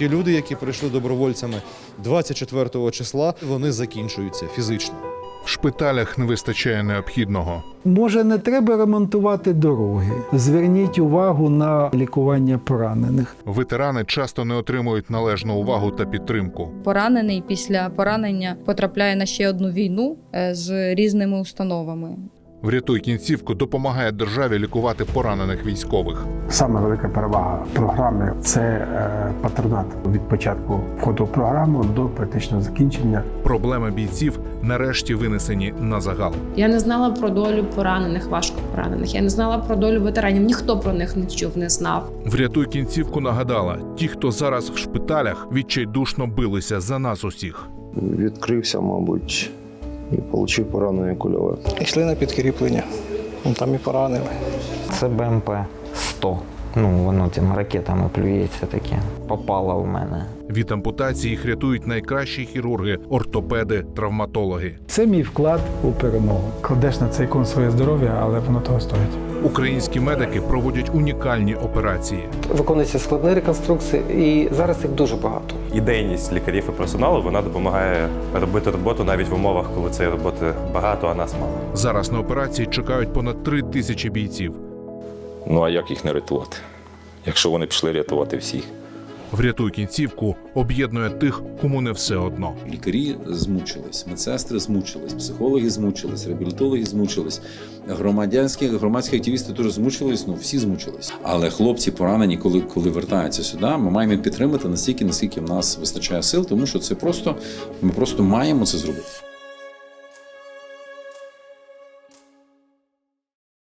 Ті люди, які прийшли добровольцями 24 числа, вони закінчуються фізично. В шпиталях не вистачає необхідного. Може, не треба ремонтувати дороги. Зверніть увагу на лікування поранених. Ветерани часто не отримують належну увагу та підтримку. Поранений після поранення потрапляє на ще одну війну е, з різними установами. Врятуй кінцівку допомагає державі лікувати поранених військових. Саме велика перевага програми це е, патронат від початку входу в програму до практичного закінчення. Проблеми бійців нарешті винесені на загал. Я не знала про долю поранених, важко поранених. Я не знала про долю ветеранів. Ніхто про них не чув, не знав. Врятуй кінцівку нагадала: ті, хто зараз в шпиталях, відчайдушно билися за нас усіх. відкрився, мабуть, і отримав поранення кульове. Йшли на підкріплення, ну, там і поранили. Це БМП 100. Ну, воно цими ракетами плюється таке. Попало в мене. Від ампутації їх рятують найкращі хірурги, ортопеди, травматологи. Це мій вклад у перемогу. Кладеш на цей кон своє здоров'я, але воно того стоїть. Українські медики проводять унікальні операції. Виконуються складні реконструкції, і зараз їх дуже багато. ідейність лікарів і персоналу вона допомагає робити роботу навіть в умовах, коли цієї роботи багато, а нас мало. Зараз на операції чекають понад три тисячі бійців. Ну а як їх не рятувати? Якщо вони пішли рятувати всіх. Врятуй кінцівку об'єднує тих, кому не все одно. Лікарі змучились, медсестри змучились, психологи змучились, реабілітологи змучились, громадянські громадські активісти теж змучились. Ну всі змучились. Але хлопці поранені, коли, коли вертаються сюди, ми маємо їх підтримати настільки, наскільки в нас вистачає сил, тому що це просто ми просто маємо це зробити.